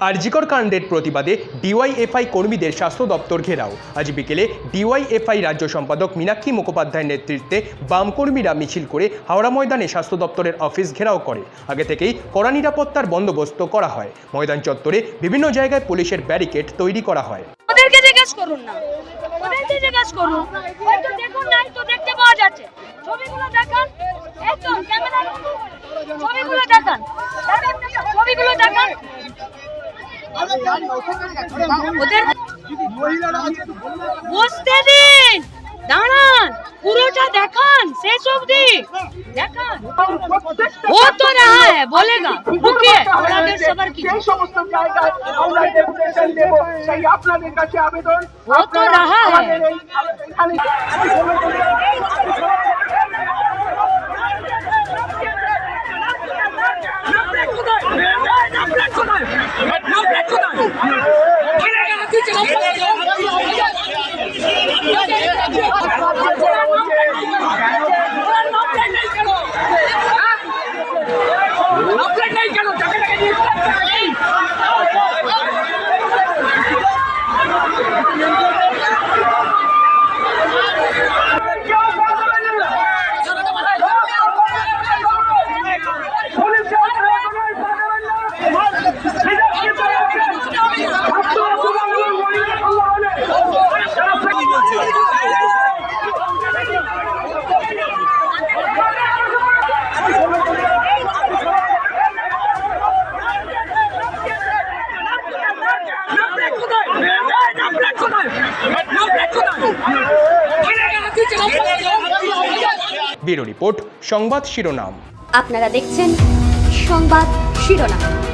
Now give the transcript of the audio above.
আরজিকর কাণ্ডের প্রতিবাদে ডিওয়াইএফআই কর্মীদের স্বাস্থ্য দপ্তর ঘেরাও। আজ বিকেলে ডিওয়াইএফআই রাজ্য সম্পাদক মীনাক্ষী মুখোপাধ্যায়ের নেতৃত্বে বাম কর্মীরা মিছিল করে হাওড়া ময়দানে স্বাস্থ্য দপ্তরের অফিস ঘেরাও করে। আগে থেকেই কড়া নিরাপত্তার বন্দোবস্ত করা হয়। ময়দান চত্বরে বিভিন্ন জায়গায় পুলিশের ব্যারিকেড তৈরি করা হয় হয়তো দেখুন নাই তো দেখতে পাওয়া যাচ্ছে ছবিগুলো দেখান একদম ক্যামেরা ছবিগুলো দেখান দেখান, দেখান, ছবিগুলো দেখান ওদের বসতে দিন। দাঁড়ান পুরোটা দেখান শেষ অবধি। দেখান। ও তো রাহা হ্যায় বলেগা রুকিয়ে ওনাদের সবার কি সমস্ত জায়গায় আমরা ডেপুটেশন দেব সেই আপনাদের কাছে আবেদন। ও তো রাহা হ্যায় ¡No, no, no! Bureau report সংবাদ শিরোনাম। আপনারা দেখছেন সংবাদ শিরোনাম।